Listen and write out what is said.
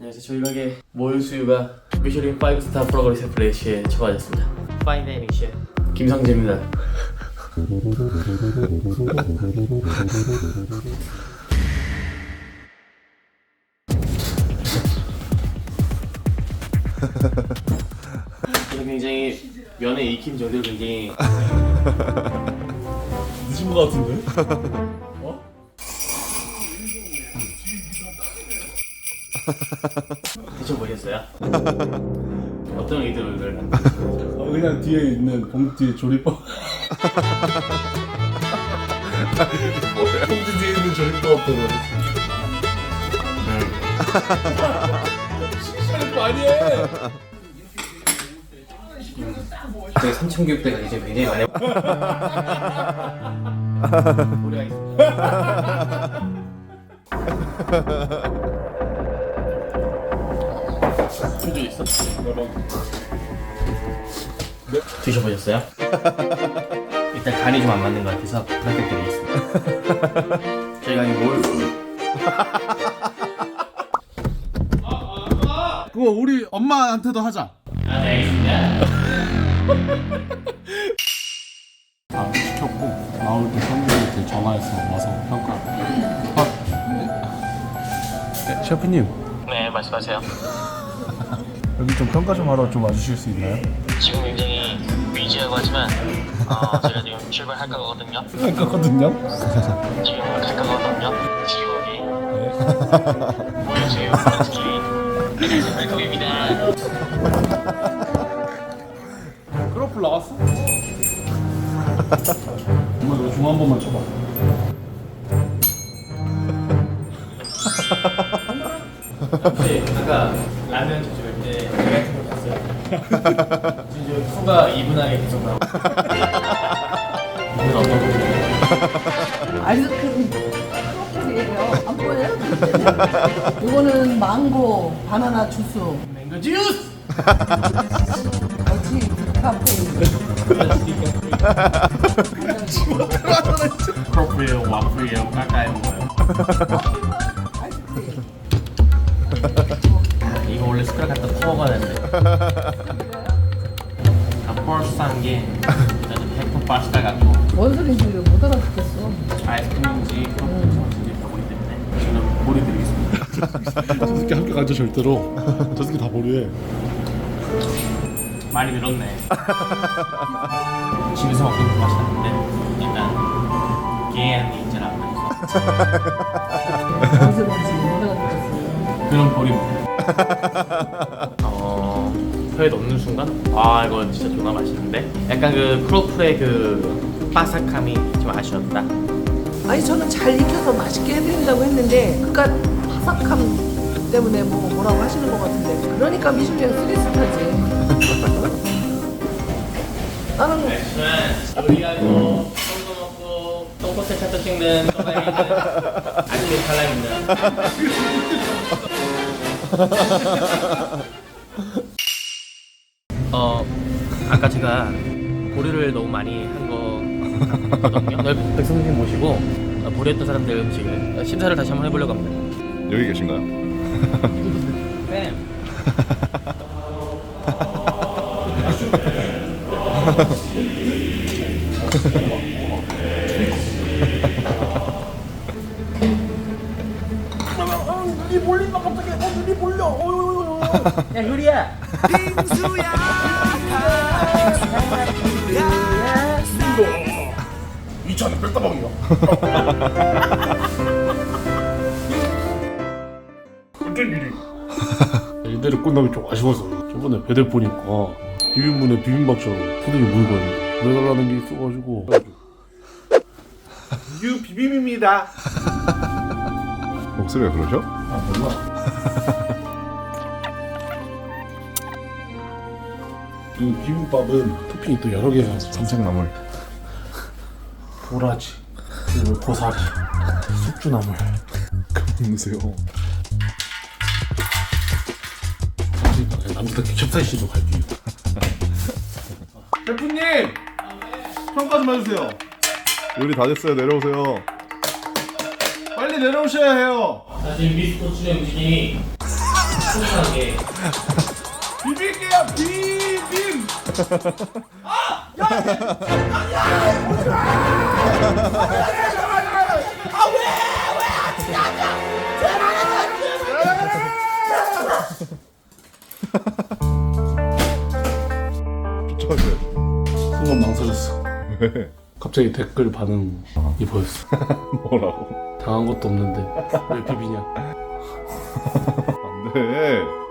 안녕하세요. 저희 가게 모유수유가 미슐린 5스타 프로그램 셰프레시에 초과하셨습니다. 파인다이닝 셰프 김성재입니다. 저는 굉장히 면에 익힘 정도로 굉장히 늦은 거 같은데? 드셔보셨어요? 어떤 의도를? 아, 그냥 뒤에 있는 봉투 조리법. 봉투 뒤에 있는 조리법으로. 시시할 거 아니에요? 저희 삼천교육대가 이제 굉장히 많이 우리가 충주 있어? 드셔보셨어요? 일단 간이 좀 안 맞는 것 같아서 부탁드리겠습니다. 저희가 이 뭘? 그거 우리 엄마한테도 하자. 아, 네, 알겠습니다. 다 시켰고 나올 때 선배한테 전화해서 와서 평가. 아, 네, 셰프님 네, 말씀하세요. 여기 좀 평가 좀 하러 좀 와주실 수 있나요? 지금 굉장히 위지하고 하지만 어, 제가 지금 출발할 거거든요. 할 거거든요. 지금 갈 거거든요. 지옥이 네. 보여줘요. 솔직히 발톱입니다. 크로플 나왔어? 엄마 이거 중한 번만 쳐봐. 혹시 아까 라면 저 후가 이분하게 계속 나오고 이분 어떤 거? 아이스크림 크로플이에요. 안 보여요? 이거는 망고 바나나 주스. 카페인. 와플이에요, 까까요 뭐예요? 아이스크림. 원래 숟가락 갖다 퍼먹어야 되는데. 다 퍼서 산게 나는 100% 파스타 같고. 뭔 소리인지 못 알아듣겠어. 아이스크림인지 크로플인지 보기 때문에 저는 보내드리겠습니다. 저 새끼 학교 가죠 절대로. 저 새끼 다 보류해. 많이 늘었네. 집에서 먹고 있는 맛이 났는데 일단 개안이 있잖아. 그래서 뭔 소리인지? 못 알아듣겠어. 그런 어... 혀에 넣는 순간 아 이거 진짜 존나 맛있는데 약간 그 크로플의 그 바삭함이 좀 아쉬웠다 아니 저는 잘 익혀서 맛있게 해드린다고 했는데 그깟 바삭함 때문에 뭐 뭐라고 하시는 것 같은데 그러니까 미슐랭 3스타지. 나는 우리가 이거 똥도 먹고 똥꼬새 차트 찍는 또라이는 아직은 살아있는 어 아까 제가 보리를 너무 많이 한 거거든요. 네, 백 선생님 모시고 어, 보리했던 사람들 음식을 심사를 다시 한번 해보려고 합니다. 여기 계신가요? 쌤 야 효리야 이차는 뺄다방이야. 어쩐 일이? 이대로 끝나면 좀 아쉬워서 저번에 배달 보니까 비빔문에 비빔밥처럼 물고 있는데 보내달라는 게 있어가지고 유 비빔입니다. 목소리가 그러죠? 아 몰라. 이 비빔밥은 토핑이 또 여러 개가 있어. 삼색나물 도라지, 그리고 고사리, 숙주나물. 먹으세요 남들 캡사이신도 갈게요. 셰프님 평가 좀 해주세요. 요리 다 됐어요 내려오세요 내려오셔야 해요. 나 지금 미스터 출연 움직임이 풍성하게 비빌게요 비빔 쫓아가요. 순간 망설였어 왜? 갑자기 댓글 반응이 보였어 뭐라고? 당한 것도 없는데 왜 비비냐 안 돼.